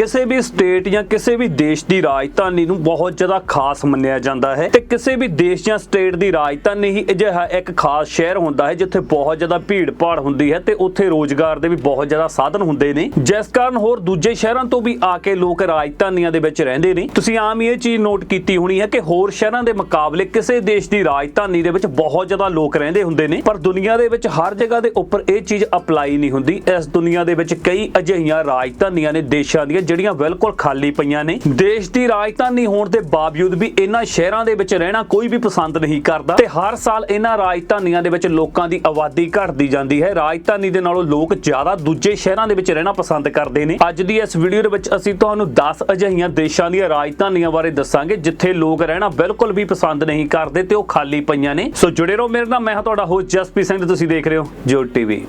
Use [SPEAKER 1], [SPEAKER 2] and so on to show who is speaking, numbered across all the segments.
[SPEAKER 1] ਕਿਸੇ ਵੀ ਸਟੇਟ ਜਾਂ ਕਿਸੇ ਵੀ ਦੇਸ਼ ਦੀ ਰਾਜਧਾਨੀ ਨੂੰ ਬਹੁਤ ਜ਼ਿਆਦਾ ਖਾਸ ਮੰਨਿਆ ਜਾਂਦਾ ਹੈ ਤੇ ਕਿਸੇ ਵੀ ਦੇਸ਼ ਜਾਂ ਸਟੇਟ ਦੀ ਰਾਜਧਾਨੀ ਹੀ ਅਜਿਹਾ ਇੱਕ ਖਾਸ ਸ਼ਹਿਰ ਹੁੰਦਾ ਹੈ ਜਿੱਥੇ ਬਹੁਤ ਜ਼ਿਆਦਾ ਭੀੜ ਭਾੜ ਹੁੰਦੀ ਹੈ ਤੇ ਉੱਥੇ ਰੋਜ਼ਗਾਰ ਦੇ ਵੀ ਬਹੁਤ ਜ਼ਿਆਦਾ ਸਾਧਨ ਹੁੰਦੇ ਨੇ। ਜਿਸ ਕਾਰਨ ਹੋਰ ਦੂਜੇ ਸ਼ਹਿਰਾਂ ਤੋਂ ਵੀ ਆ ਕੇ ਲੋਕ ਰਾਜਧਾਨੀਆਂ ਦੇ ਵਿੱਚ ਰਹਿੰਦੇ ਨੇ। ਤੁਸੀਂ ਆਮ ਇਹ ਚੀਜ਼ ਨੋਟ ਕੀਤੀ ਹੋਣੀ ਹੈ ਕਿ ਹੋਰ ਸ਼ਹਿਰਾਂ ਦੇ ਮੁਕਾਬਲੇ ਕਿਸੇ ਦੇਸ਼ ਦੀ ਰਾਜਧਾਨੀ ਦੇ ਵਿੱਚ ਬਹੁਤ ਜ਼ਿਆਦਾ ਲੋਕ ਰਹਿੰਦੇ ਹੁੰਦੇ ਨੇ। ਪਰ ਦੁਨੀਆ ਦੇ ਵਿੱਚ ਹਰ ਜਗ੍ਹਾ ਦੇ ਉੱਪਰ ਇਹ ਚੀਜ਼ ਅਪਲਾਈ ਨਹੀਂ ਹੁੰਦੀ। ਇਸ ਦੁਨੀਆ ਦੇ ਵਿੱਚ ਕਈ ਅਜਿਹੀਆਂ ਰਾਜਧਾਨੀਆਂ ਨੇ ਦੇਸ਼ਾਂ ਦੀਆਂ ਜਿਹੜੀਆਂ ਬਿਲਕੁਲ ਖਾਲੀ ਪਈਆਂ ਨੇ। ਦੇਸ਼ ਦੀ ਰਾਜਧਾਨੀ ਹੋਣ ਦੇ ਬਾਵਜੂਦ ਵੀ ਇਹਨਾਂ ਸ਼ਹਿਰਾਂ ਦੇ ਵਿੱਚ ਰਹਿਣਾ ਕੋਈ ਵੀ ਪਸੰਦ ਨਹੀਂ ਕਰਦਾ ਤੇ ਹਰ ਸਾਲ ਇਹਨਾਂ ਰਾਜਧਾਨੀਆਂ ਦੇ ਵਿੱਚ ਲੋਕਾਂ ਦੀ ਆਬਾਦੀ ਘਟਦੀ ਜਾਂਦੀ ਹੈ। ਰਾਜਧਾਨੀ ਦੇ ਨਾਲੋਂ ਲੋਕ ਜ਼ਿਆਦਾ ਦੂਜੇ ਸ਼ਹਿਰਾਂ ਦੇ ਵਿੱਚ ਰਹਿਣਾ ਪਸੰਦ ਕਰਦੇ ਨੇ। ਅੱਜ ਦੀ ਇਸ ਵੀਡੀਓ ਦੇ ਵਿੱਚ ਅਸੀਂ ਤੁਹਾਨੂੰ 10 ਅਜਿਹੀਆਂ ਦੇਸ਼ਾਂ ਦੀਆਂ ਰਾਜਧਾਨੀਆਂ ਬਾਰੇ ਦੱਸਾਂਗੇ, ਜਿੱਥੇ ਲੋਕ ਰਹਿਣਾ ਬਿਲਕੁਲ ਵੀ ਪਸੰਦ ਨਹੀਂ ਕਰਦੇ ਤੇ ਉਹ ਖਾਲੀ ਪਈਆਂ ਨੇ। ਸੋ ਜੁੜੇ ਰਹੋ ਮੇਰੇ ਨਾਲ, ਮੈਂ ਹਾਂ ਤੁਹਾਡਾ ਹੋਸਟ ਜਸਪੀ ਸਿੰਘ ਤੁਸੀਂ ਦੇਖ ਰਹੇ ਹੋ ਜੋ ਟੀਵੀ।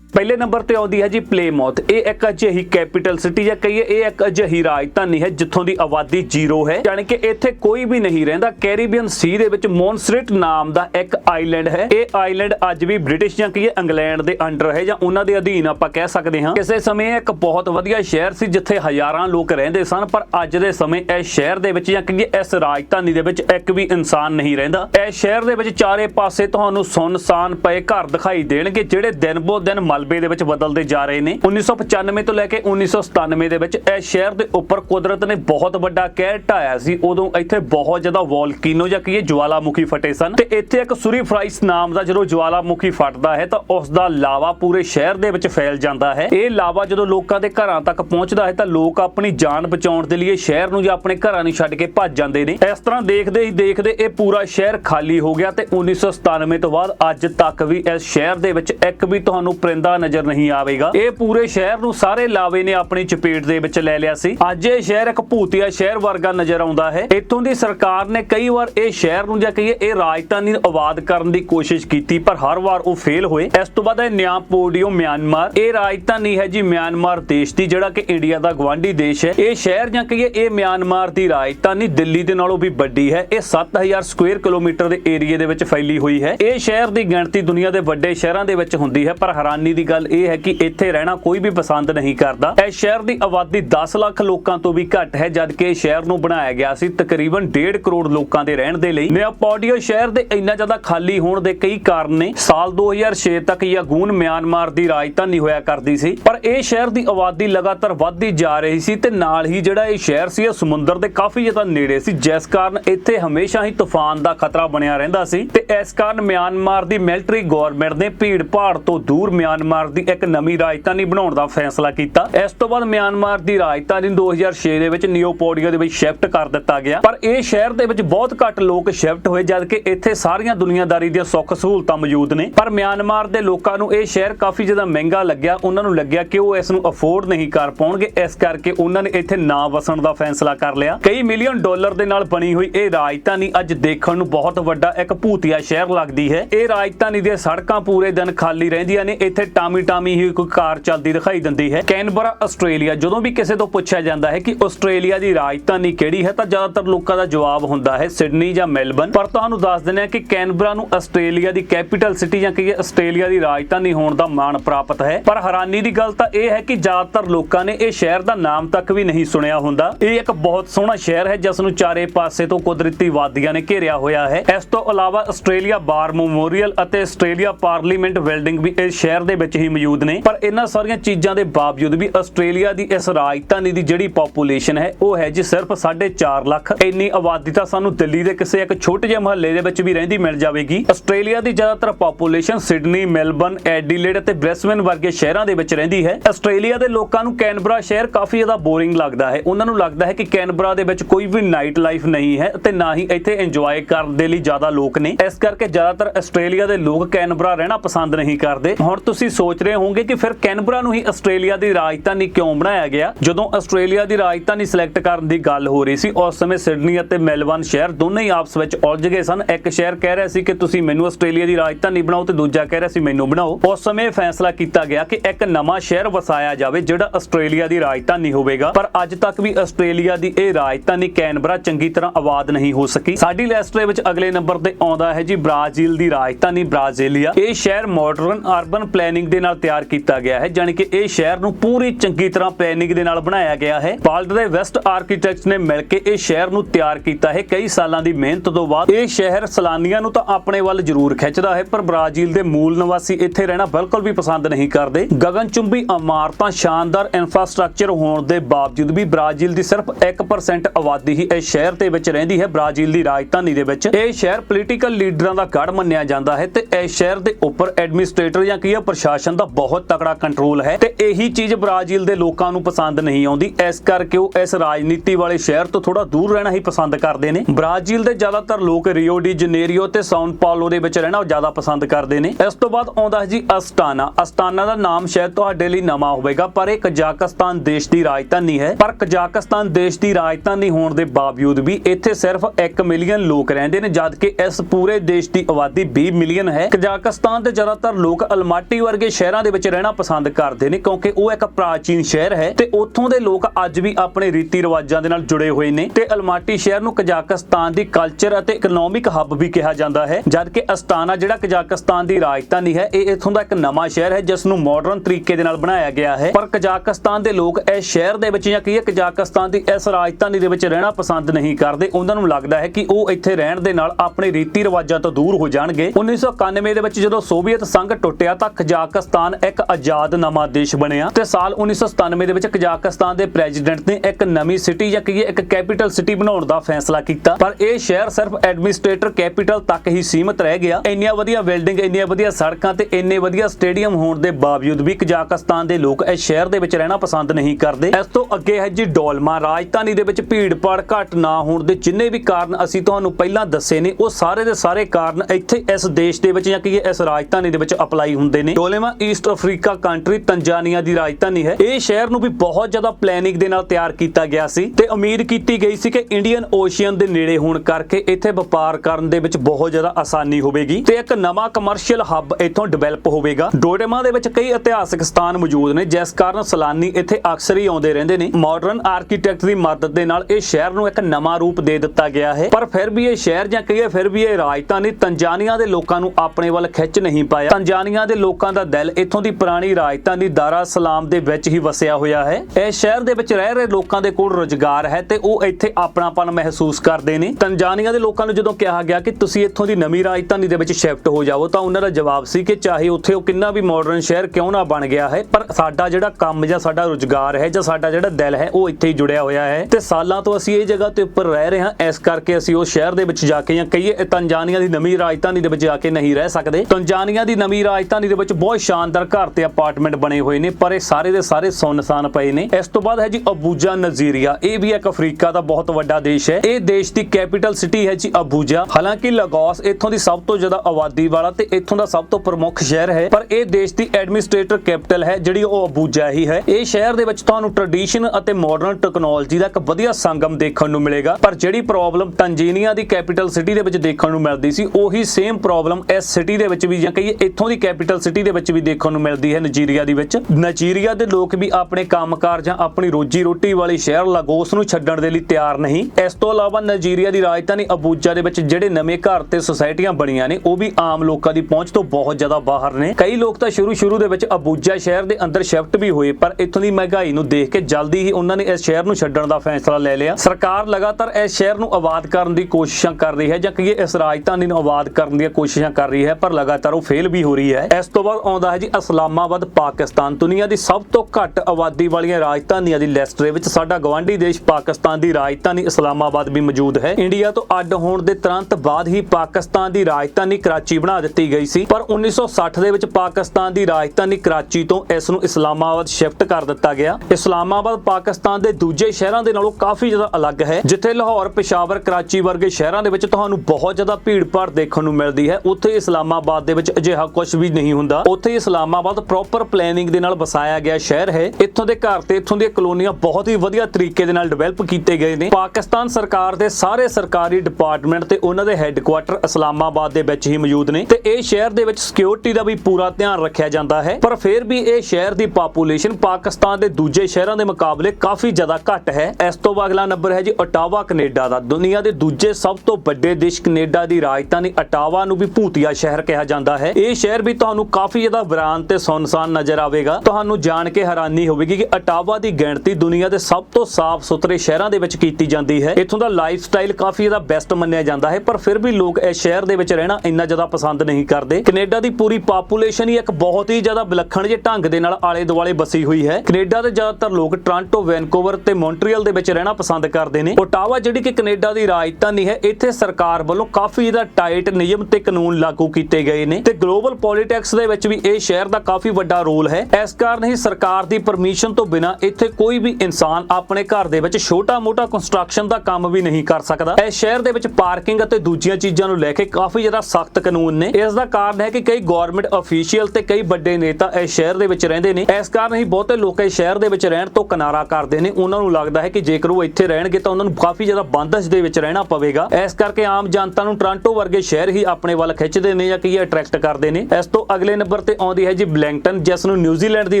[SPEAKER 1] ਪਹਿਲੇ ਨੰਬਰ ਤੇ ਆਉਂਦੀ ਹੈ ਜੀ ਪਲੇਮੌਥ ਇਹ ਇੱਕ ਅਜਿਹੀ ਕੈਪੀਟਲ ਸਿਟੀ ਜਾਂ ਕਹੀਏ ਇਹ ਇੱਕ ਅਜਿਹੀ ਰਾਜਧਾਨੀ ਹੈ ਜਿੱਥੋਂ ਦੀ ਆਬਾਦੀ ਜ਼ੀਰੋ ਹੈ ਯਾਨੀ ਕਿ ਇੱਥੇ ਕੋਈ ਵੀ ਨਹੀਂ ਰਹਿੰਦਾ। ਕੈਰੀਬੀਅਨ ਸੀ ਦੇ ਵਿੱਚ ਮੌਨਸਰਿਟ ਨਾਮ ਦਾ ਇੱਕ ਆਈਲੈਂਡ ਹੈ। ਇਹ ਆਈਲੈਂਡ ਅੱਜ ਵੀ ਬ੍ਰਿਟਿਸ਼ ਜਾਂ ਕਹੀਏ ਇੰਗਲੈਂਡ ਦੇ ਅੰਡਰ ਹੈ ਜਾਂ ਉਹਨਾਂ ਦੇ ਅਧੀਨ ਆਪਾਂ ਕਹਿ ਸਕਦੇ ਹਾਂ। ਕਿਸੇ ਸਮੇਂ ਇੱਕ ਬਹੁਤ ਵਧੀਆ ਸ਼ਹਿਰ ਸੀ ਜਿੱਥੇ ਹਜ਼ਾਰਾਂ ਲੋਕ ਰਹਿੰਦੇ ਸਨ, ਪਰ ਅੱਜ ਦੇ ਸਮੇਂ ਇਹ ਸ਼ਹਿਰ ਦੇ ਵਿੱਚ ਜਾਂ ਕਹੀਏ ਇਸ ਰਾਜਧਾਨੀ ਦੇ ਵਿੱਚ ਇੱਕ ਵੀ ਇਨਸਾਨ ਨਹੀਂ ਰਹਿੰਦਾ। ਇਹ ਸ਼ਹਿਰ ਦੇ ਵਿੱਚ ਚਾਰੇ ਪਾਸੇ ਤੁਹਾਨੂੰ ਸੁੰਨਸਾਨ ਪਏ ਘਰ ਦਿਖਾਈ ਦੇਣਗੇ, ਜਿਹੜੇ ਦਿਨ ਬੋ ਦਿਨ ਮਲ ਮਲਬੇ ਦੇ ਵਿੱਚ ਬਦਲਦੇ ਜਾ ਰਹੇ ਨੇ। 1995 ਤੋਂ ਲੈ ਕੇ 1997 ਦੇ ਵਿੱਚ ਇਸ ਸ਼ਹਿਰ ਦੇ ਉੱਪਰ ਕੁਦਰਤ ਨੇ ਬਹੁਤ ਵੱਡਾ ਕਹਿਰ ਢਾਇਆ ਸੀ। ਉਦੋਂ ਇੱਥੇ ਬਹੁਤ ਜ਼ਿਆਦਾ ਵੋਲਕੈਨੋ ਜਾਂ ਕਹੀਏ ਜਵਾਲਾਮੁਖੀ ਫਟੇ ਸਨ। ਤੇ ਇੱਥੇ ਇੱਕ ਸੁਰੀ ਫਰਾਈਸ ਨਾਮ ਦਾ ਜਦੋਂ ਜਵਾਲਾਮੁਖੀ ਫਟਦਾ ਹੈ ਤਾਂ ਉਸ ਦਾ ਲਾਵਾ ਪੂਰੇ ਸ਼ਹਿਰ ਦੇ ਵਿੱਚ ਫੈਲ ਜਾਂਦਾ ਹੈ। ਇਹ ਲਾਵਾ ਜਦੋਂ ਲੋਕਾਂ ਦੇ ਘਰਾਂ ਤੱਕ ਪਹੁੰਚਦਾ ਹੈ ਤਾਂ ਲੋਕ ਆਪਣੀ ਜਾਨ ਬਚਾਉਣ ਦੇ ਲਈ ਸ਼ਹਿਰ ਨੂੰ ਜਾਂ ਆਪਣੇ ਘਰਾਂ ਨੂੰ ਛੱਡ ਕੇ ਭੱਜ ਜਾਂਦੇ ਨੇ। ਇਸ ਤਰ੍ਹਾਂ ਦੇਖਦੇ ਹੀ ਦੇਖਦੇ ਇਹ ਪੂਰਾ ਸ਼ਹਿਰ ਖਾਲੀ ਹੋ ਗਿਆ ਤੇ 1997 ਤੋਂ ਬਾਅਦ ਅੱਜ ਤੱਕ ਵੀ ਇਸ ਸ਼ਹਿਰ ਦੇ ਵਿੱਚ ਇੱਕ ਵੀ ਤੁਹਾਨੂੰ ਪਰਿੰਦਾ ਨਜ਼ਰ ਨਹੀਂ ਆਵੇਗਾ। ਇਹ ਪੂਰੇ ਸ਼ਹਿਰ ਨੂੰ ਸਾਰੇ ਲਾਵੇ ਨੇ ਆਪਣੀ ਚਪੇਟ ਦੇ ਵਿੱਚ ਲੈ ਲਿਆ ਸੀ। ਅੱਜ ਇਹ ਸ਼ਹਿਰ ਇੱਕ ਭੂਤੀਆ ਸ਼ਹਿਰ ਵਰਗਾ ਨਜ਼ਰ ਆਉਂਦਾ ਹੈ। ਇੱਥੋਂ ਦੀ ਸਰਕਾਰ ਨੇ ਕਈ ਵਾਰ ਇਹ ਸ਼ਹਿਰ ਨੂੰ ਜਾਂ ਕਹੀਏ ਇਹ ਰਾਜਧਾਨੀ ਨੂੰ ਆਬਾਦ ਕਰਨ ਦੀ ਕੋਸ਼ਿਸ਼ ਕੀਤੀ, ਪਰ ਹਰ ਵਾਰ ਉਹ ਫੇਲ ਹੋਏ। ਇਸ ਤੋਂ ਬਾਅਦ ਇਹ ਨਿਆਪੋਡੀਓ ਮਿਆਂਮਾਰ, ਇਹ ਰਾਜਧਾਨੀ ਹੈ ਜੀ ਮਿਆਂਮਾਰ ਦੇਸ਼ ਦੀ, ਜਿਹੜਾ ਕਿ ਇੰਡੀਆ ਦਾ ਗਵਾਂਢੀ ਦੇਸ਼ ਹੈ। ਇਹ ਸ਼ਹਿਰ ਜਾਂ ਕਹੀਏ ਇਹ ਮਿਆਂਮਾਰ ਦੀ ਰਾਜਧਾਨੀ ਦਿੱਲੀ ਦੇ ਨਾਲੋਂ ਵੀ ਵੱਡੀ ਹੈ। ਇਹ 7000 ਸਕੁਅਰ ਕਿਲੋਮੀਟਰ ਦੇ ਏਰੀਆ ਦੇ ਵਿੱਚ ਫੈਲੀ ਹੋਈ ਹੈ। ਇਹ ਸ਼ਹਿਰ ਦੀ ਗਿਣਤੀ ਦੁਨੀਆ ਦੇ ਵੱਡੇ ਸ਼ਹਿਰਾਂ ਦੇ ਵਿੱਚ ਹੁੰਦੀ ਹੈ, ਪਰ ਹੈਰਾਨੀ ਦੀ ਗੱਲ ਇਹ ਹੈ ਕਿ ਇੱਥੇ ਰਹਿਣਾ ਕੋਈ ਵੀ ਪਸੰਦ ਨਹੀਂ ਕਰਦਾ। ਇਹ ਸ਼ਹਿਰ ਦੀ ਆਬਾਦੀ 10 ਲੱਖ ਲੋਕਾਂ ਤੋਂ ਵੀ ਘੱਟ ਹੈ, ਜਦਕਿ ਸ਼ਹਿਰ ਨੂੰ ਬਣਾਇਆ ਗਿਆ ਸੀ ਤਕਰੀਬਨ 1.5 ਕਰੋੜ ਲੋਕਾਂ ਦੇ ਰਹਿਣ ਦੇ ਲਈ। ਨਿਆਪੋਡੀਓ ਸ਼ਹਿਰ ਦੇ ਇੰਨਾ ਜ਼ਿਆਦਾ ਖਾਲੀ ਹੋਣ ਦੇ ਕਈ ਕਾਰਨ ਨੇ। ਸਾਲ 2006 ਤੱਕ ਯਾਗੂਨ ਮਿਆਂਮਾਰ ਦੀ ਰਾਜਧਾਨੀ ਹੋਇਆ ਕਰਦੀ ਸੀ। ਪਰ ਇਹ ਸ਼ਹਿਰ ਦੀ ਆਬਾਦੀ ਲਗਾਤਾਰ ਵੱਧਦੀ ਜਾ ਰਹੀ ਸੀ ਤੇ ਨਾਲ ਹੀ ਜਿਹੜਾ ਇਹ ਸ਼ਹਿਰ ਸੀ ਇਹ ਸਮੁੰਦਰ ਦੇ ਕਾਫੀ ਜ਼ਿਆਦਾ ਨੇੜੇ ਸੀ, ਜਿਸ ਕਾਰਨ ਇੱਥੇ ਹਮੇਸ਼ਾ ਹੀ ਤੂਫਾਨ ਦਾ ਖਤਰਾ ਬਣਿਆ ਰਹਿੰਦਾ ਸੀ। ਤੇ ਇਸ ਕਾਰਨ ਮਿਆਂਮਾਰ ਦੀ ਮਿਲਟਰੀ ਗਵਰਨਮੈਂਟ ਨੇ ਭੀੜ ਭਾੜ ਤੋਂ ਦੂਰ ਮਿਆਂਮਾਰ ਦੀ ਇੱਕ ਨਵੀਂ ਰਾਜਧਾਨੀ ਬਣਾਉਣ ਦਾ ਫੈਸਲਾ ਕੀਤਾ। ਇਸ ਤੋਂ ਬਾਅਦ ਮਿਆਂਮਾਰ ਦੀ ਰਾਜਧਾਨੀ ਨੂੰ 2006 ਦੇ ਵਿੱਚ ਨਿਓਪੋਡੀਆ ਦੇ ਵਿੱਚ ਸ਼ਿਫਟ ਕਰ ਦਿੱਤਾ ਗਿਆ। ਪਰ ਇਹ ਸ਼ਹਿਰ ਦੇ ਵਿੱਚ ਬਹੁਤ ਘੱਟ ਲੋਕ ਸ਼ਿਫਟ ਹੋਏ, ਜਦਕਿ ਇੱਥੇ ਸਾਰੀਆਂ ਦੁਨੀਆਦਾਰੀ ਦੀਆਂ ਸੁੱਖ ਸਹੂਲਤਾਂ ਮੌਜੂਦ ਨੇ। ਪਰ ਮਿਆਂਮਾਰ ਦੇ ਲੋਕਾਂ ਨੂੰ ਇਹ ਸ਼ਹਿਰ ਕਾਫੀ ਜ਼ਿਆਦਾ ਮਹਿੰਗਾ ਲੱਗਿਆ। ਉਹਨਾਂ ਨੂੰ ਲੱਗਿਆ ਕਿ ਉਹ ਇਸ ਨੂੰ ਅਫੋਰਡ ਨਹੀਂ ਕਰ ਪਾਉਣਗੇ। ਇਸ ਕਰਕੇ ਉਹਨਾਂ ਨੇ ਇੱਥੇ ਨਾ ਵਸਣ ਦਾ ਫੈਸਲਾ ਕਰ ਲਿਆ। ਕਈ ਮਿਲੀਅਨ ਡਾਲਰ ਦੇ ਨਾਲ ਬਣੀ ਹੋਈ ਇਹ ਰਾਜਧਾਨੀ ਅੱਜ ਦੇਖਣ ਨੂੰ ਬਹੁਤ ਵੱਡਾ ਇੱਕ ਭੂਤੀਆ ਸ਼ਹਿਰ ਲੱਗਦੀ ਹੈ। ਇਹ ਰਾਜਧਾਨੀ ਦੀਆਂ ਸੜਕਾਂ ਪੂਰੇ ਦਿਨ ਖਾਲੀ ਰਹਿੰਦੀਆਂ ਨੇ। ਇੱਥੇ ਟਾਮੀ ਟਾਮੀ ਹੀ ਕੋਈ ਕਾਰ ਚੱਲਦੀ ਦਿਖਾਈ ਦਿੰਦੀ ਹੈ। Canberra, Australia. ਜਦੋਂ ਵੀ ਕਿਸੇ ਤੋਂ ਪੁੱਛਿਆ ਜਾਂਦਾ ਹੈ ਕਿ ਆਸਟ੍ਰੇਲੀਆ ਦੀ ਰਾਜਧਾਨੀ ਕਿਹੜੀ ਹੈ, ਤਾਂ ਜ਼ਿਆਦਾਤਰ ਲੋਕਾਂ ਦਾ ਜਵਾਬ ਹੁੰਦਾ ਹੈ ਸਿਡਨੀ ਜਾਂ ਮੈਲਬਨ। ਪਰ ਤੁਹਾਨੂੰ ਦੱਸ ਦਿੰਦੇ ਹਾਂ ਕਿ ਕੈਨਬਰਾ ਨੂੰ ਆਸਟ੍ਰੇਲੀਆ ਦੀ ਕੈਪੀਟਲ ਸਿਟੀ ਜਾਂ ਕਹੀਏ ਆਸਟ੍ਰੇਲੀਆ ਦੀ ਰਾਜਧਾਨੀ ਹੋਣ ਦਾ ਮਾਣ ਪ੍ਰਾਪਤ ਹੈ। ਪਰ ਹੈਰਾਨੀ ਦੀ ਗੱਲ ਤਾਂ ਇਹ ਹੈ ਕਿ ਜ਼ਿਆਦਾਤਰ ਲੋਕਾਂ ਨੇ ਇਹ ਸ਼ਹਿਰ ਦਾ ਨਾਮ ਤੱਕ ਵੀ ਨਹੀਂ ਸੁਣਿਆ ਹੁੰਦਾ। ਇਹ ਇੱਕ ਬਹੁਤ ਸੋਹਣਾ ਸ਼ਹਿਰ ਹੈ, ਜਿਸ ਨੂੰ ਚਾਰੇ ਪਾਸੇ ਤੋਂ ਕੁਦਰਤੀ ਵਾਦੀਆਂ ਨੇ ਘੇਰਿਆ ਹੋਇਆ ਹੈ। ਇਸ ਤੋਂ ਇਲਾਵਾ ਆਸਟ੍ਰੇਲੀਆ ਬਾਰ ਮੈਮੋਰੀਅਲ ਅਤੇ ਆਸਟ੍ਰੇਲੀਆ ਪਾਰਲੀਮੈਂਟ ਬਿਲਡਿੰਗ ਵੀ ਇਸ ਸ਼ਹਿਰ ਦੇ ਵਿੱਚ ਹੀ ਮੌਜੂਦ ਨੇ। ਪਰ ਇਹਨਾਂ ਸਾਰੀਆਂ ਚੀਜ਼ਾਂ ਦੇ ਬਾਵਜੂਦ ਵੀ ਆਸਟ੍ਰੇਲੀਆ ਦੀ ਇਸ ਰਾਜਧਾਨੀ ਦੀ ਜਿਹੜੀ ਪੋਪੂਲੇਸ਼ਨ ਹੈ, ਉਹ ਹੈ ਜੀ ਸਿਰਫ 4.5 ਲੱਖ। ਇੰਨੀ ਆਬਾਦੀ ਤਾਂ ਸਾਨੂੰ ਦਿੱਲੀ ਦੇ ਕਿਸੇ ਇੱਕ ਛੋਟੇ ਜਿਹੇ ਮਹੱਲੇ ਦੇ ਵਿੱਚ ਵੀ ਰਹਿੰਦੀ ਮਿਲ ਜਾਵੇਗੀ। ਆਸਟ੍ਰੇਲੀਆ ਦੀ ਜ਼ਿਆਦਾਤਰ ਪੋਪੂਲੇਸ਼ਨ ਸਿਡਨੀ ਮੈਲਬਨ ਐਡੀਲੇਡ ਅਤੇ ਬ੍ਰਿਸਬਨ ਵਰਗੇ ਸ਼ਹਿਰਾਂ ਦੇ ਵਿੱਚ ਰਹਿੰਦੀ ਹੈ। ਆਸਟ੍ਰੇਲੀਆ ਦੇ ਲੋਕਾਂ ਨੂੰ ਕੈਨਬਰਾ ਸ਼ਹਿਰ ਕਾਫੀ ਜ਼ਿਆਦਾ ਬੋਰਿੰਗ ਲੱਗਦਾ ਹੈ। ਉਹਨਾਂ ਨੂੰ ਲੱਗਦਾ ਹੈ ਕਿ ਕੈਨਬਰਾ ਦੇ ਵਿੱਚ ਕੋਈ ਵੀ ਨਾਈਟ ਲਾਈਫ ਨਹੀਂ ਹੈ ਤੇ ਨਾ ਹੀ ਇੱਥੇ ਇੰਜੋਏ ਕਰਨ ਦੇ ਲਈ ਜ਼ਿਆਦਾ ਲੋਕ ਨੇ। ਇਸ ਕਰਕੇ ਜ਼ਿਆਦਾਤਰ ਆਸਟ੍ਰੇਲੀਆ ਦੇ ਲੋਕ ਕੈਨਬਰਾ ਰਹਿਣਾ ਪਸੰਦ ਨਹੀਂ ਕਰਦੇ। ਹੁਣ ਤੁਸੀਂ ਸੋਚ ਰਹੇ ਹੋਵੋਗੇ ਕਿ ਫਿਰ ਕੈਨਬਰਾ ਨੂੰ ਹੀ ਆਸਟ੍ਰੇਲੀਆ ਦੀ ਰਾਜਧਾਨੀ ਕਿਉਂ ਬਣਾਇਆ ਗਿਆ? ਜਦੋਂ ਆਸਟ੍ਰੇਲੀਆ ਦੀ ਰਾਜਧਾਨੀ ਸਿਲੈਕਟ ਕਰਨ ਦੀ ਗੱਲ ਹੋ ਰਹੀ ਸੀ, ਉਸ ਸਮੇਂ ਸਿਡਨੀ ਅਤੇ ਮੈਲਬਨ ਸ਼ਹਿਰ ਦੋਨੇ ਹੀ ਆਪਸ ਵਿੱਚ ਉਲਝ ਗਏ ਸਨ। ਇੱਕ ਸ਼ਹਿਰ ਕਹਿ ਰਿਹਾ ਸੀ ਕਿ ਤੁਸੀਂ ਮੈਨੂੰ ਆਸਟ੍ਰੇਲੀਆ ਦੀ ਰਾਜਧਾਨੀ ਬਣਾਓ ਤੇ ਦੂਜਾ ਕਹਿ ਰਿਹਾ ਸੀ ਮੈਨੂੰ ਬਣਾਓ। ਉਸ ਸਮੇਂ ਫੈਸਲਾ ਕੀਤਾ ਗਿਆ ਕਿ ਇੱਕ ਨਵਾਂ ਸ਼ਹਿਰ ਵਸਾਇਆ ਜਾਵੇ ਜਿਹੜਾ ਆਸਟ੍ਰੇਲੀਆ ਦੀ ਰਾਜਧਾਨੀ ਹੋਵੇਗਾ। ਪਰ ਅੱਜ ਤੱਕ ਵੀ ਆਸਟ੍ਰੇਲੀਆ ਦੀ ਇਹ ਰਾਜਧਾਨੀ ਕੈਨਬਰਾ ਚੰਗੀ ਤਰ੍ਹਾਂ ਆਬਾਦ ਨਹੀਂ ਹੋ ਸਕੀ। ਸਾਡੀ ਲਿਸਟ ਦੇ ਵਿੱਚ ਅਗਲੇ ਨੰਬਰ ਤੇ ਆਉਂਦਾ ਹੈ ਜੀ, ਬ੍ਰਾਜ਼ੀਲ ਦੀ ਰਾਜਧਾਨੀ ਬ੍ਰਾਜ਼ੀਲੀਆ। ਇਹ ਸ਼ਹਿਰ ਮਾਡਰਨ ਅਰਬਨ ਪਲੈਨਿੰਗ ਪਲੈਨਿੰਗ ਦੇ ਨਾਲ ਤਿਆਰ ਕੀਤਾ ਗਿਆ ਹੈ, ਜਾਣੀ ਕਿ ਇਹ ਸ਼ਹਿਰ ਨੂੰ ਪੂਰੀ ਚੰਗੀ ਤਰ੍ਹਾਂ ਪਲੈਨਿੰਗ ਦੇ ਨਾਲ ਬਣਾਇਆ ਗਿਆ ਹੈ। ਪਾਲਟ ਦੇ ਵੈਸਟ ਆਰਕੀਟੈਕਟਸ ਨੇ ਮਿਲ ਕੇ ਇਹ ਸ਼ਹਿਰ ਨੂੰ ਤਿਆਰ ਕੀਤਾ ਹੈ। ਕਈ ਸਾਲਾਂ ਦੀ ਮਿਹਨਤ ਤੋਂ ਬਾਅਦ ਇਹ ਸ਼ਹਿਰ ਸੈਲਾਨੀਆਂ ਨੂੰ ਤਾਂ ਆਪਣੇ ਵੱਲ ਜ਼ਰੂਰ ਖਿੱਚਦਾ ਹੈ, ਪਰ ਬ੍ਰਾਜ਼ੀਲ ਦੇ ਮੂਲ ਨਿਵਾਸੀ ਇੱਥੇ ਰਹਿਣਾ ਬਿਲਕੁਲ ਵੀ ਪਸੰਦ ਨਹੀਂ ਕਰਦੇ। ਗਗਨਚੁੰਬੀ ਇਮਾਰਤਾਂ ਸ਼ਾਨਦਾਰ ਇਨਫਰਾਸਟ੍ਰਕਚਰ ਹੋਣ ਦੇ ਬਾਵਜੂਦ ਵੀ ਬ੍ਰਾਜ਼ੀਲ ਦੀ ਸਿਰਫ 1% ਆਬਾਦੀ ਹੀ ਇਸ ਸ਼ਹਿਰ ਦੇ ਵਿੱਚ ਰਹਿੰਦੀ ਹੈ। ਬ੍ਰਾਜ਼ੀਲ ਦੀ ਰਾਜਧਾਨੀ ਦੇ ਵਿੱਚ ਇਹ ਸ਼ਹਿਰ ਪੋਲੀਟੀਕਲ ਲੀਡਰਾਂ ਦਾ ਗੜ ਮੰਨਿਆ ਜਾਂਦਾ ਹੈ ਤੇ ਇਸ ਸ਼ਹਿਰ ਦੇ ਉੱਪਰ ਐਡਮਿਨਿਸਟ੍ਰੇਟਰ ਜਾਂ ਕੀ ਆ ਪ੍ਰਸ਼ਾਸਨ ਦਾ ਬਹੁਤ ਤਕੜਾ ਕੰਟਰੋਲ ਹੈ ਤੇ ਇਹੀ ਚੀਜ਼ ਬ੍ਰਾਜ਼ੀਲ ਦੇ ਲੋਕਾਂ ਨੂੰ ਪਸੰਦ ਨਹੀਂ ਆਉਂਦੀ। ਇਸ ਕਰਕੇ ਉਹ ਇਸ ਰਾਜਨੀਤੀ ਵਾਲੇ ਸ਼ਹਿਰ ਤੋਂ ਥੋੜਾ ਦੂਰ ਰਹਿਣਾ ਹੀ ਪਸੰਦ ਕਰਦੇ ਨੇ। ਬ੍ਰਾਜ਼ੀਲ ਦੇ ਜ਼ਿਆਦਾਤਰ ਲੋਕ ਰੀਓ ਡੀ ਜਨੇਰੀਓ ਤੇ ਸਾਉਨ ਪਾਉਲੋ ਦੇ ਵਿੱਚ ਰਹਿਣਾ ਜ਼ਿਆਦਾ ਪਸੰਦ ਕਰਦੇ ਨੇ। ਇਸ ਤੋਂ ਬਾਅਦ ਆਉਂਦਾ ਹੈ ਜੀ ਅਸਤਾਨਾ ਅਸਤਾਨਾ ਦਾ ਨਾਮ ਸ਼ਾਇਦ ਤੁਹਾਡੇ ਲਈ ਨਵਾਂ ਹੋਵੇਗਾ, ਪਰ ਇਹ ਕਜ਼ਾਕਿਸਤਾਨ ਦੇਸ਼ ਦੀ ਰਾਜਧਾਨੀ ਹੈ। ਪਰ ਕਜ਼ਾਕਿਸਤਾਨ ਦੇਸ਼ ਦੀ ਰਾਜਧਾਨੀ ਹੋਣ ਦੇ ਬਾਵਜੂਦ ਵੀ ਇੱਥੇ ਸਿਰਫ 1 ਮਿਲੀਅਨ ਲੋਕ ਰਹਿੰਦੇ ਨੇ, ਜਦਕਿ ਇਸ ਪੂਰੇ ਦੇਸ਼ ਦੀ ਆਬਾਦੀ 20 ਮਿਲੀਅਨ ਹੈ। ਕਜ਼ਾਕਿਸਤਾਨ ਦੇ ਜ਼ਿਆਦਾਤਰ ਲੋਕ ਅਲਮਾਟੀ ਵਰਗੇ ਵਰਗੇ ਸ਼ਹਿਰਾਂ ਦੇ ਵਿੱਚ ਰਹਿਣਾ ਪਸੰਦ ਕਰਦੇ ਨੇ, ਕਿਉਂਕਿ ਉਹ ਇੱਕ ਪ੍ਰਾਚੀਨ ਸ਼ਹਿਰ ਹੈ ਤੇ ਉੱਥੋਂ ਦੇ ਲੋਕ ਅੱਜ ਵੀ ਆਪਣੇ ਰੀਤੀ ਰਿਵਾਜਾਂ ਦੇ ਨਾਲ ਜੁੜੇ ਹੋਏ ਨੇ ਤੇ ਅਲਮਾਟੀ ਸ਼ਹਿਰ ਨੂੰ ਕਜ਼ਾਕਿਸਤਾਨ ਦੀ ਕਲਚਰ ਅਤੇ ਇਕਨੋਮਿਕ ਹੱਬ ਵੀ ਕਿਹਾ ਜਾਂਦਾ ਹੈ, ਜਦਕਿ ਅਸਤਾਨਾ, ਜਿਹੜਾ ਕਜ਼ਾਕਿਸਤਾਨ ਦੀ ਰਾਜਧਾਨੀ ਹੈ, ਇਹ ਇੱਥੋਂ ਦਾ ਇੱਕ ਨਵਾਂ ਸ਼ਹਿਰ ਹੈ, ਜਿਸ ਨੂੰ ਮਾਡਰਨ ਤਰੀਕੇ ਦੇ ਨਾਲ ਬਣਾਇਆ ਗਿਆ ਹੈ। ਪਰ ਕਜ਼ਾਕਿਸਤਾਨ ਦੇ ਲੋਕ ਇਸ ਸ਼ਹਿਰ ਦੇ ਵਿੱਚ ਜਾਂ ਕੀ ਕਜ਼ਾਕਿਸਤਾਨ ਦੀ ਇਸ ਰਾਜਧਾਨੀ ਦੇ ਵਿੱਚ ਰਹਿਣਾ ਪਸੰਦ ਨਹੀਂ ਕਰਦੇ। ਉਹਨਾਂ ਨੂੰ ਲੱਗਦਾ ਹੈ ਕਿ ਉਹ ਇੱਥੇ ਰਹਿਣ ਦੇ ਨਾਲ ਆਪਣੇ ਰੀਤੀ ਰਿਵਾਜਾਂ ਤੋਂ ਦੂਰ ਹੋ ਜਾਣਗੇ। 1991 ਦੇ ਵਿੱਚ ਜਦੋਂ ਸੋਵੀਅਤ ਸੰਘ ਟੁੱਟਿਆ, ਤਾਂ ਕਜ਼ਾਕਿਸਤਾਨ ਇੱਕ ਆਜ਼ਾਦ ਨਵਾਂ ਦੇਸ਼ ਬਣਿਆ ਤੇ ਸਾਲ 1997 ਦੇ ਵਿੱਚ ਕਜ਼ਾਕਿਸਤਾਨ ਦੇ ਪ੍ਰੈਜ਼ੀਡੈਂਟ ਨੇ ਇੱਕ ਨਵੀਂ ਸਿਟੀ ਜਾਂ ਕਹੀਏ ਇੱਕ ਕੈਪੀਟਲ ਸਿਟੀ ਬਣਾਉਣ ਦਾ ਫੈਸਲਾ ਕੀਤਾ। ਪਰ ਇਹ ਸ਼ਹਿਰ ਸਿਰਫ ਐਡਮਿਨਿਸਟ੍ਰੇਟਰ ਕੈਪੀਟਲ ਤੱਕ ਹੀ ਸੀਮਤ ਰਹਿ ਗਿਆ। ਇੰਨੀਆਂ ਵਧੀਆ ਬਿਲਡਿੰਗ, ਇੰਨੀਆਂ ਵਧੀਆ ਸੜਕਾਂ ਤੇ ਇੰਨੇ ਵਧੀਆ ਸਟੇਡੀਅਮ ਹੋਣ ਦੇ ਬਾਵਜੂਦ ਵੀ ਕਜ਼ਾਕਿਸਤਾਨ ਦੇ ਲੋਕ ਇਸ ਸ਼ਹਿਰ ਦੇ ਵਿੱਚ ਰਹਿਣਾ ਪਸੰਦ ਨਹੀਂ ਕਰਦੇ। ਇਸ ਤੋਂ ਅੱਗੇ ਹੈ ਜੀ ਡੋਲਮਾ। ਰਾਜਧਾਨੀ ਦੇ ਵਿੱਚ ਭੀੜ-ਭਾੜ ਘੱਟ ਨਾ ਹੋਣ ਦੇ ਜਿੰਨੇ ਵੀ ਕਾਰਨ ਅਸੀਂ ਤੁਹਾਨੂੰ ਪਹਿਲਾਂ ਦੱਸੇ ਨੇ, ਉਹ ਸਾਰੇ ਦੇ ਸਾਰੇ ਕਾਰਨ ਇੱਥੇ ਇਸ ਦੇਸ਼ ਦੇ ਵਿੱਚ ਜਾਂ ਕਿ ਇਸ ਰਾਜਧਾਨੀ ਦੇ ਵਿੱਚ ਅਪਲਾਈ ਹੁੰਦੇ ਨੇ। Dodoma East Africa country Tanzania ਦੀ ਰਾਜਧਾਨੀ ਹੈ। ਇਹ ਸ਼ਹਿਰ ਨੂੰ ਵੀ ਬਹੁਤ ਜ਼ਿਆਦਾ ਪਲੈਨਿੰਗ ਦੇ ਨਾਲ ਤਿਆਰ ਕੀਤਾ ਗਿਆ ਸੀ ਤੇ ਉਮੀਦ ਕੀਤੀ ਗਈ ਸੀ ਕਿ ਇੰਡੀਅਨ ਓਸ਼ੀਅਨ ਦੇ ਨੇੜੇ ਹੋਣ ਕਰਕੇ ਇੱਥੇ ਵਪਾਰ ਕਰਨ ਦੇ ਵਿੱਚ ਬਹੁਤ ਜ਼ਿਆਦਾ ਆਸਾਨੀ ਹੋਵੇਗੀ ਤੇ ਇੱਕ ਨਵਾਂ ਕਮਰਸ਼ੀਅਲ ਹੱਬ ਇੱਥੋਂ ਡਿਵੈਲਪ ਹੋਵੇਗਾ। ਡੋਡੇਮਾ ਦੇ ਵਿੱਚ ਕਈ ਇਤਿਹਾਸਕ ਸਥਾਨ ਮੌਜੂਦ ਨੇ, ਜਿਸ ਕਾਰਨ ਸੈਲਾਨੀ ਇੱਥੇ ਅਕਸਰ ਹੀ ਆਉਂਦੇ ਰਹਿੰਦੇ ਨੇ। ਮਾਡਰਨ ਆਰਕੀਟੈਕਟ ਦੀ ਮਦਦ ਦੇ ਨਾਲ ਇਹ ਸ਼ਹਿਰ ਨੂੰ ਇੱਕ ਨਵਾਂ ਰੂਪ ਦੇ ਦਿੱਤਾ ਗਿਆ ਹੈ। ਪਰ ਫਿਰ ਵੀ ਇਹ ਸ਼ਹਿਰ ਜਾਂ ਕਹੀਏ ਫਿਰ ਵੀ ਇਹ ਰਾਜਧਾਨੀ ਤੰਜਾਨੀਆ ਦੇ ਲੋਕਾਂ ਨੂੰ ਆਪਣੇ ਵੱਲ ਖਿੱਚ ਨਹੀਂ ਪਾਇਆ। ਤੰਜਾਨੀਆ ਦੇ ਲੋਕਾਂ ਦਾ ਦਿਲ ਇੱਥੋਂ ਦੀ ਪੁਰਾਣੀ ਰਾਜਧਾਨੀ ਦਾਰਾ ਸਲਾਮ ਦੇ ਵਿੱਚ ਹੀ ਵਸਿਆ ਹੋਇਆ ਹੈ। ਇਹ ਸ਼ਹਿਰ ਦੇ ਵਿੱਚ ਰਹਿ ਰਹੇ ਲੋਕਾਂ ਦੇ ਕੋਲ ਰੁਜ਼ਗਾਰ ਹੈ ਤੇ ਉਹ ਇੱਥੇ ਆਪਣਾਪਨ ਮਹਿਸੂਸ ਕਰਦੇ ਨੇ। ਤੰਜਾਨੀਆ ਦੇ ਲੋਕਾਂ ਨੂੰ ਜਦੋਂ ਕਿਹਾ ਗਿਆ ਕਿ ਤੁਸੀਂ ਇੱਥੋਂ ਦੀ ਨਵੀਂ ਰਾਜਧਾਨੀ ਦੇ ਵਿੱਚ ਸ਼ਿਫਟ ਹੋ ਜਾਵੋ ਤਾਂ ਉਹਨਾਂ ਦਾ ਜਵਾਬ ਸੀ ਕਿ ਚਾਹੇ ਉੱਥੇ ਉਹ ਕਿੰਨਾ ਵੀ ਮਾਡਰਨ ਸ਼ਹਿਰ ਕਿਉਂ ਨਾ ਬਣ ਗਿਆ ਹੈ, ਪਰ ਸਾਡਾ ਜਿਹੜਾ ਕੰਮ ਜਾਂ ਸਾਡਾ ਰੁਜ਼ਗਾਰ ਹੈ ਜਾਂ ਸਾਡਾ ਜਿਹੜਾ ਦਿਲ ਹੈ, ਉਹ ਇੱਥੇ ਹੀ ਜੁੜਿਆ ਹੋਇਆ ਹੈ। ਤੇ ਸਾਲਾਂ ਤੋਂ ਅਸੀਂ ਇਹ ਜਗ੍ਹਾ ਤੇ ਉੱਪਰ ਰਹਿ ਰਹੇ ਹਾਂ, ਇਸ ਕਰਕੇ ਅਸੀਂ ਉਹ ਸ਼ਹਿਰ ਦੇ ਵਿੱਚ ਜਾ ਕੇ ਜਾਂ ਕਹੀਏ ਤੰਜਾਨੀਆ ਦੀ ਨਵੀਂ ਰਾਜਧਾਨੀ ਦੇ ਵਿੱਚ ਜਾ ਕੇ ਨਹੀਂ ਰਹਿ ਸਕਦੇ। ਤੰਜਾਨੀਆ ਦੀ ਨਵੀਂ ਰਾਜਧਾਨੀ ਦੇ ਵਿੱਚ ਬਹੁਤ ਸ਼ਾਨਦਾਰ ਘਰ ਤੇ ਅਪਾਰਟਮੈਂਟ ਬਣੇ ਹੋਏ ਨੇ, ਪਰ ਇਹ ਸਾਰੇ ਦੇ ਸਾਰੇ ਸੁੰਨਸਾਨ ਪਏ ਨੇ। ਇਸ ਤੋਂ ਬਾਅਦ ਹੈ ਜੀ ਅਬੂਜਾ ਨਜ਼ੀਰੀਆ। ਇਹ ਵੀ ਇੱਕ ਅਫਰੀਕਾ ਦਾ ਬਹੁਤ ਵੱਡਾ ਦੇਸ਼ ਹੈ। ਇਹ ਦੇਸ਼ ਦੀ ਕੈਪੀਟਲ ਸਿਟੀ ਹੈ ਜੀ ਅਬੂਜਾ। ਹਾਲਾਂਕਿ ਲਾਗੋਸ ਇੱਥੋਂ ਦੀ ਸਭ ਤੋਂ ਜ਼ਿਆਦਾ ਆਬਾਦੀ ਵਾਲਾ ਤੇ ਇੱਥੋਂ ਦਾ ਸਭ ਤੋਂ ਪ੍ਰਮੁੱਖ ਸ਼ਹਿਰ ਹੈ, ਪਰ ਇਹ ਦੇਸ਼ ਦੀ ਐਡਮਿਨਿਸਟ੍ਰੇਟਰ ਕੈਪੀਟਲ ਹੈ, ਜਿਹੜੀ ਉਹ ਅਬੂਜਾ ਹੀ ਹੈ। ਇਹ ਸ਼ਹਿਰ ਦੇ ਵਿੱਚ ਤੁਹਾਨੂੰ ਟ੍ਰੈਡੀਸ਼ਨ ਅਤੇ ਮਾਡਰਨ ਟੈਕਨੋਲੋਜੀ ਦਾ ਇੱਕ ਵਧੀਆ ਸੰਗਮ ਦੇਖਣ ਨੂੰ ਮਿਲੇਗਾ। ਪਰ ਜਿਹੜੀ ਪ੍ਰੋਬਲਮ ਤੰਜੀਨੀਆ ਦੀ ਕੈਪੀਟਲ ਸਿਟੀ ਦੇ ਵਿੱਚ ਦੇਖਣ ਨੂੰ ਮਿਲਦੀ ਸੀ, ਉਹੀ ਸੇਮ ਪ੍ਰੋਬਲਮ ਇਸ ਸਿਟੀ ਦੇ ਵਿੱਚ ਵੀ ਜਾਂ ਕਹੀਏ ਇੱਥੋਂ ਦੀ ਕੈਪੀਟਲ ਸਿਟੀ ਦੇ ਵਿੱਚ ਵੀ ਦੇਖਣ ਨੂੰ ਮਿਲਦੀ ਹੈ ਨਾਈਜੀਰੀਆ ਦੀ ਵਿੱਚ। ਨਾਈਜੀਰੀਆ ਦੇ ਲੋਕ ਵੀ ਆਪਣੇ ਕੰਮਕਾਰ ਜਾਂ ਆਪਣੀ ਰੋਜੀ ਰੋਟੀ ਵਾਲੀ ਸ਼ਹਿਰ ਲਾਗੋਸ ਨੂੰ ਛੱਡਣ ਦੇ ਲਈ ਤਿਆਰ ਨਹੀਂ। ਇਸ ਤੋਂ ਇਲਾਵਾ ਨਾਈਜੀਰੀਆ ਦੀ ਰਾਜਧਾਨੀ ਅਬੂਜਾ ਦੇ ਵਿੱਚ ਜਿਹੜੇ ਨਵੇਂ ਘਰ ਤੇ ਸੁਸਾਇਟੀਆਂ ਬਣੀਆਂ ਨੇ, ਉਹ ਵੀ ਆਮ ਲੋਕਾਂ ਦੀ ਪਹੁੰਚ ਤੋਂ ਬਹੁਤ ਜ਼ਿਆਦਾ ਬਾਹਰ ਨੇ। ਕਈ ਲੋਕ ਤਾਂ ਸ਼ੁਰੂ ਸ਼ੁਰੂ ਦੇ ਵਿੱਚ ਅਬੂਜਾ ਸ਼ਹਿਰ ਦੇ ਅੰਦਰ ਸ਼ਿਫਟ ਵੀ ਹੋਏ, ਪਰ ਇੱਥੋਂ ਦੀ ਮਹਿੰਗਾਈ ਨੂੰ ਦੇਖ ਕੇ ਜਲਦੀ ਹੀ ਉਹਨਾਂ ਨੇ ਇਸ ਸ਼ਹਿਰ ਨੂੰ ਛੱਡਣ ਦਾ ਫੈਸਲਾ ਲੈ ਲਿਆ। ਸਰਕਾਰ ਲਗਾਤਾਰ ਇਸ ਸ਼ਹਿਰ ਨੂੰ ਆਬਾਦ ਕਰਨ ਦੀ ਕੋਸ਼ਿਸ਼ਾਂ ਕਰ ਰਹੀ ਹੈ ਜਾਂ ਕਿ ਇਸ ਰਾਜਧਾਨੀ ਨੂੰ ਆਬਾਦ ਕਰਨ ਦੀਆਂ ਕੋਸ਼ਿਸ਼ਾਂ ਕਰ ਰਹੀ ਹੈ, ਪਰ ਲਗਾਤਾਰ ਉਹ ਫੇਲ ਵੀ ਹੋ ਰਹੀ ਹੈ। ਇਸ ਤੋਂ ਬਾਅਦ ਆਉਂਦਾ ਹੈ ਜੀ ਇਸਲਾਮਾਬਾਦ, ਪਾਕਿਸਤਾਨ। ਦੁਨੀਆ ਦੀ ਸਭ ਤੋਂ ਘੱਟ ਆਬਾਦੀ ਵਾਲੀਆਂ ਰਾਜਧਾਨੀਆਂ ਦੀ ਲਿਸਟ ਦੇ ਵਿੱਚ ਸਾਡਾ ਗਵਾਂਢੀ ਦੇਸ਼ ਪਾਕਿਸਤਾਨ ਦੀ ਰਾਜਧਾਨੀ ਇਸਲਾਮਾਬਾਦ ਵੀ ਮੌਜੂਦ ਹੈ। ਇੰਡੀਆ ਤੋਂ ਅੱਡ ਹੋਣ ਦੇ ਤੁਰੰਤ ਬਾਅਦ ਹੀ ਪਾਕਿਸਤਾਨ ਦੀ ਰਾਜਧਾਨੀ ਕਰਾਚੀ ਬਣਾ ਦਿੱਤੀ ਗਈ ਸੀ। ਪਰ 1960 ਦੇ ਵਿੱਚ ਪਾਕਿਸਤਾਨ ਦੀ ਰਾਜਧਾਨੀ ਕਰਾਚੀ ਤੋਂ ਇਸ ਨੂੰ ਇਸਲਾਮਾਬਾਦ ਸ਼ਿਫਟ ਕਰ ਦਿੱਤਾ ਗਿਆ। ਇਸਲਾਮਾਬਾਦ, ਪਾਕਿਸਤਾਨ ਦੇ ਦੂਜੇ ਸ਼ਹਿਰਾਂ ਦੇ ਨਾਲੋਂ ਕਾਫੀ ਜ਼ਿਆਦਾ ਅਲੱਗ ਹੈ, ਜਿੱਥੇ ਲਾਹੌਰ, ਪਿਸ਼ਾਵਰ, ਕਰਾਚੀ ਵਰਗੇ ਸ਼ਹਿਰਾਂ ਦੇ ਵਿੱਚ ਤੁਹਾਨੂੰ ਬਹੁਤ ਜ਼ਿਆਦਾ ਭੀੜ-ਭਾੜ ਦੇਖਣ ਨੂੰ ਮਿਲਦੀ ਹੈ। ਉੱਥੇ ਇਸਲਾਮਾਬਾਦ ਦੇ ਵਿੱਚ ਅਜਿਹਾ ਕੁਝ ਵੀ ਨਹੀਂ ਹੁੰਦਾ। ਉੱਥੇ ਇਸਲਾਮਾਬਾਦ ਪ੍ਰੋਪਰ ਪਲੈਨਿੰਗ ਦੇ ਨਾਲ ਵਸਾਇਆ ਗਿਆ ਸ਼ਹਿਰ ਹੈ। ਇੱਥੋਂ ਦੇ ਘਰ ਤੇ ਇੱਥੋਂ ਦੀਆਂ ਕਲੋਨੀਆਂ ਬਹੁਤ ਹੀ ਵਧੀਆ ਤਰੀਕੇ ਦੇ ਨਾਲ ਡਿਵੈਲਪ ਕੀਤੇ ਗਏ ਨੇ। ਪਾਕਿਸਤਾਨ ਸਰਕਾਰ ਦੇ ਸਾਰੇ ਸਰਕਾਰੀ ਡਿਪਾਰਟਮੈਂਟ ਤੇ ਉਹਨਾਂ ਦੇ ਹੈੱਡਕੁਆਟਰ ਇਸਲਾਮਾਬਾਦ ਦੇ ਵਿੱਚ ਹੀ ਮੌਜੂਦ ਨੇ ਤੇ ਇਹ ਸ਼ਹਿਰ ਦੇ ਵਿੱਚ ਸਿਕਿਉਰਿਟੀ ਦਾ ਵੀ ਪੂਰਾ ਧਿਆਨ ਰੱਖਿਆ ਜਾਂਦਾ ਹੈ। ਪਰ ਫਿਰ ਵੀ ਇਹ ਸ਼ਹਿਰ ਦੀ ਪਾਪੂਲੇਸ਼ਨ ਪਾਕਿਸਤਾਨ ਦੇ ਦੂਜੇ ਸ਼ਹਿਰਾਂ ਦੇ ਮੁਕਾਬਲੇ ਕਾਫੀ ਜ਼ਿਆਦਾ ਘੱਟ ਹੈ। ਇਸ ਤੋਂ ਬਾਅਦ ਅਗਲਾ ਨੰਬਰ ਹੈ ਜੀ ਅਟਾਵਾ ਕੈਨੇਡਾ ਦਾ। ਦੁਨੀਆ ਦੇ ਦੂਜੇ ਸਭ ਤੋਂ ਵੱਡੇ ਦੇਸ਼ ਕੈਨੇਡਾ ਦੀ ਰਾਜਧਾਨੀ ਅਟਾਵਾ ਨੂੰ ਵੀ ਭੂਤੀਆ ਸ਼ਹਿਰ ਕਿਹਾ ਜਾਂਦਾ ਹੈ। ਇਹ ਸ਼ਹਿਰ ਵੀ ਤੁਹਾਨੂੰ ਕਾਫੀ ਜ਼ਿਆਦਾ ਵੀਰਾਨ ਤੇ ਸੁੰਨਸਾਨ ਨਜ਼ਰ ਆਵੇਗਾ। ਤੁਹਾਨੂੰ ਜਾਣ ਕੇ ਹੈਰਾਨੀ ਹੋਵੇਗੀ ਕਿ ਅਟਾਵਾ ਦੀ ਗਿਣਤੀ ਦੁਨੀਆ ਦੇ ਸਭ ਤੋਂ ਸਾਫ਼ ਸੁਥਰੇ ਸ਼ਹਿਰਾਂ ਦੇ ਵਿੱਚ ਕੀਤੀ ਜਾਂਦੀ ਹੈ। ਇੱਥੋਂ ਦਾ ਲਾਈਫ ਸਟਾਈਲ ਕਾਫੀ ਜ਼ਿਆਦਾ ਬੈਸਟ ਮੰਨਿਆ ਜਾਂਦਾ ਹੈ, ਪਰ ਫਿਰ ਵੀ ਲੋਕ ਇਸ ਸ਼ਹਿਰ ਦੇ ਵਿੱਚ ਰਹਿਣਾ ਇੰਨਾ ਜ਼ਿਆਦਾ ਪਸੰਦ ਨਹੀਂ ਕਰਦੇ। ਕੈਨੇਡਾ ਦੀ ਪੂਰੀ ਪਾਪੂਲੇਸ਼ਨ ਹੀ ਇੱਕ ਬਹੁਤ ਹੀ ਜ਼ਿਆਦਾ ਵਿਲੱਖਣ ਜਿਹੇ ਢੰਗ ਦੇ ਨਾਲ ਆਲੇ ਦੁਆਲੇ ਬਸੀ ਹੋਈ ਹੈ। ਕੈਨੇਡਾ ਦੇ ਜ਼ਿਆਦਾਤਰ ਲੋਕ ਟ੍ਰਾਂਟੋ, ਵੈਨਕੂਵਰ ਤੇ ਮੌਂਟਰੀਅਲ ਦੇ ਵਿੱਚ ਰਹਿਣਾ ਪਸੰਦ ਕਰਦੇ ਨੇ। ਓਟਾਵਾ ਜਿਹੜੀ ਕਿ ਕੈਨੇਡਾ ਦੀ ਰਾਜਧਾਨੀ ਹੈ, ਇੱਥੇ ਸਰਕਾਰ ਵੱਲੋਂ ਕਾਫੀ ਜ਼ਿਆਦਾ ਟਾਈਟ ਨਿਯਮ ਤੇ ਕਾਨੂੰਨ ਲਾਗੂ ਕੀਤੇ ਗਏ ਨੇ ਤੇ ਗਲੋਬਲ ਪੋਲਿਟਿਕਸ ਦੇ ਵਿੱਚ ਵੀ ਇਹ ਸ਼ਹਿਰ ਦਾ ਕਾਫੀ ਵੱਡਾ ਰੋਲ ਹੈ। ਇਸ ਕਾਰਨ ਹੀ ਸਰਕਾਰ ਦੀ ਪਰਮਿਸ਼ਨ ਤੋਂ ਬਿਨਾ ਇੱਥੇ ਕੋਈ ਵੀ ਇਨਸਾਨ ਆਪਣੇ ਘਰ ਦੇ ਵਿੱਚ ਛੋਟਾ-ਮੋਟਾ ਕੰਸਟਰਕਸ਼ਨ ਦਾ ਕੰਮ ਵੀ ਨਹੀਂ ਕਰ ਸਕਦਾ। ਇਸ ਸ਼ਹਿਰ ਦੇ ਵਿੱਚ ਪਾਰਕਿੰਗ ਅਤੇ ਦੂਜੀਆਂ ਚੀਜ਼ਾਂ ਨੂੰ ਲੈ ਕੇ ਕਾਫੀ ਜ਼ਿਆਦਾ ਸਖਤ ਕਾਨੂੰਨ ਨੇ। ਇਸ ਦਾ ਕਾਰਨ ਹੈ ਕਿ ਕਈ ਗਵਰਨਮੈਂਟ ਅਫੀਸ਼ੀਅਲ ਤੇ ਕਈ ਵੱਡੇ ਨੇਤਾ ਇਸ ਸ਼ਹਿਰ ਦੇ ਵਿੱਚ ਰਹਿੰਦੇ ਨੇ। ਇਸ ਕਾਰਨ ਹੀ ਬਹੁਤੇ ਲੋਕ ਇਸ ਸ਼ਹਿਰ ਦੇ ਵਿੱਚ ਰਹਿਣ ਤੋਂ ਕਿਨਾਰਾ ਕਰਦੇ ਨੇ। ਉਹਨਾਂ ਨੂੰ ਲੱਗਦਾ ਹੈ ਕਿ ਜੇਕਰ ਉਹ ਇੱਥੇ ਰਹਿਣਗੇ ਤਾਂ ਉਹਨਾਂ ਨੂੰ ਕਾਫੀ ਜ਼ਿਆਦਾ ਬੰਦਸ਼ ਦੇ ਵਿੱਚ ਰਹਿਣਾ ਪਵੇਗਾ। ਇਸ ਕਰਕੇ ਆਮ ਜਨਤਾ ਨੂੰ ਟ੍ਰਾਂਟੋ ਵਰਗੇ ਸ਼ਹਿਰ ਹੀ ਆਪਣੇ ਵੱਲ ਖਿੱਚਦੇ ਨੇ ਜਾਂ ਕਿ ਇਹ ਅਟਰੈਕਟ ਕਰਦੇ ਨੇ। ਇਸ ਤੋਂ ਅਗਲੇ ਨੰਬਰ ਤੇ ਆਉਂਦੀ ਹੈ ਜੀ ਬਲੈਂਕਟਨ, ਜਿਸ ਨੂੰ ਨਿਊਜ਼ੀਲੈਂਡ ਦੀ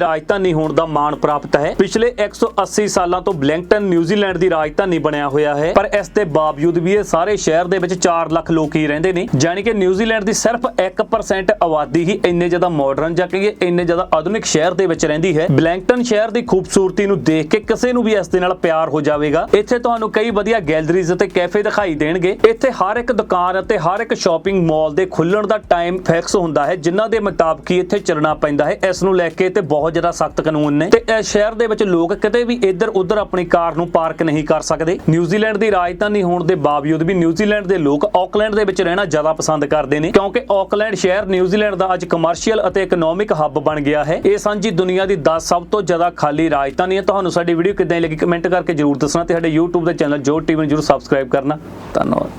[SPEAKER 1] ਰਾਜਧਾਨੀ ਹੋਣ ਦਾ ਮਾਣ ਪ੍ਰਾਪਤ ਹੈ। ਪਿਛਲੇ 180 ਸਾਲਾਂ ਤੋਂ ਬਲੈਂਕਟਨ ਨਿਊਜ਼ੀਲੈਂਡ ਦੀ ਰਾਜਧਾਨੀ ਬਣਿਆ ਹੋਇਆ ਹੈ, ਪਰ ਇਸ ਦੇ ਬਾਵਜੂਦ ਵੀ ਇਹ ਸਾਰੇ ਸ਼ਹਿਰ ਦੇ ਵਿੱਚ 4 ਲੱਖ ਲੋਕ ਹੀ ਰਹਿੰਦੇ ਨੇ। ਯਾਨੀ ਕਿ ਨਿਊਜ਼ੀਲੈਂਡ ਦੀ ਸਿਰਫ 1% ਆਬਾਦੀ ਹੀ ਇੰਨੇ ਜ਼ਿਆਦਾ ਮਾਡਰਨ ਜਾਂ ਕਿ ਇੰਨੇ ਜ਼ਿਆਦਾ ਆਧੁਨਿਕ ਸ਼ਹਿਰ ਦੇ ਵਿੱਚ ਰਹਿੰਦੀ ਹੈ। ਬਲੈਂਕਟਨ ਸ਼ਹਿਰ ਦੀ ਖੂਬਸੂਰਤੀ ਨੂੰ ਦੇਖ ਕੇ ਕਿਸੇ ਨੂੰ ਵੀ ਇਸ ਦੇ ਨਾਲ ਪਿਆਰ ਹੋ ਜਾਵੇਗਾ। ਇੱਥੇ ਤੁਹਾਨੂੰ ਕਈ ਵਧੀਆ ਗੈਲਰੀਜ਼ ਅਤੇ ਕੈਫੇ ਦਿਖਾਈ ਦੇਣਗੇ। ਇੱਥੇ ਹਰ ਇੱਕ ਦੁਕਾਨ ਅਤੇ ਹਰ ਇੱਕ ਸ਼ਾਪਿੰਗ ਮਾਲ ਦੇ ਖੁੱਲਣ ਦਾ ਟਾਈਮ ਫਿਕਸ ਹੁੰਦਾ ਹੈ, ਜਿਨ੍ਹਾਂ ਦੇ ਮੁਤਾਬਕ ਹੀ ਇੱਥੇ ਚੱਲਣਾ ਪੈਂਦਾ ਹੈ। ਇਸ ਨੂੰ ਲੈ ਕੇ ਤੇ ਬਹੁਤ ਜ਼ਿਆਦਾ ਸਖਤ ਕਾਨੂੰਨ ਨੇ। ਤੇ ਇਸ ਸ਼ਹਿਰ ਦੇ ਵਿੱਚ ਲੋਕ ਕਿਤੇ ਵੀ ਇੱਧਰ ਉੱਧਰ ਆਪਣੀ ਕਾਰ ਨੂੰ ਪਾਰਕ ਨਹੀਂ ਕਰ ਸਕਦੇ। ਨਿਊਜ਼ੀਲੈਂਡ ਦੀ ਰਾਜਧਾਨੀ ਹੋਣ ਦੇ ਬਾਵਜੂਦ ਵੀ ਨਿਊਜ਼ੀਲੈਂਡ ਦੇ ਲੋਕ ਆਕਲੈਂਡ ਦੇ ਵਿੱਚ ਰਹਿਣਾ ਜ਼ਿਆਦਾ ਪਸੰਦ ਕਰਦੇ ਨੇ। ਕਿਉਂਕਿ ਆਕਲੈਂਡ ਸ਼ਹਿਰ ਨਿਊਜ਼ੀਲੈਂਡ ਦਾ ਅੱਜ ਕਮਰਸ਼ੀਅਲ ਅਤੇ ਇਕਨੋਮਿਕ ਹੱਬ ਬਣ ਗਿਆ ਹੈ। ਇਹ ਸਾਂਝੀ ਦੁਨੀਆ ਦੀ 10 ਸਭ ਤੋਂ ਜ਼ਿਆਦਾ ਖਾਲੀ ਰਾਜਧਾਨੀ ਹੈ। ਤੁਹਾਨੂੰ ਸਾਡੀ ਵੀਡੀਓ ਕਿੱਦਾਂ ਦੀ ਲੱਗੀ ਕਮੈਂਟ ਕਰਕੇ ਜਰੂਰ ਦੱਸਣਾ ਤੇ ਸਾਡੇ YouTube ਦੇ ਚੈਨਲ ਜੋ ਟੀਵੀ ਨੂੰ ਜਰੂਰ ਸਬਸਕ੍ਰਾਈਬ ਕਰਨਾ। ਧੰਨਵਾਦ।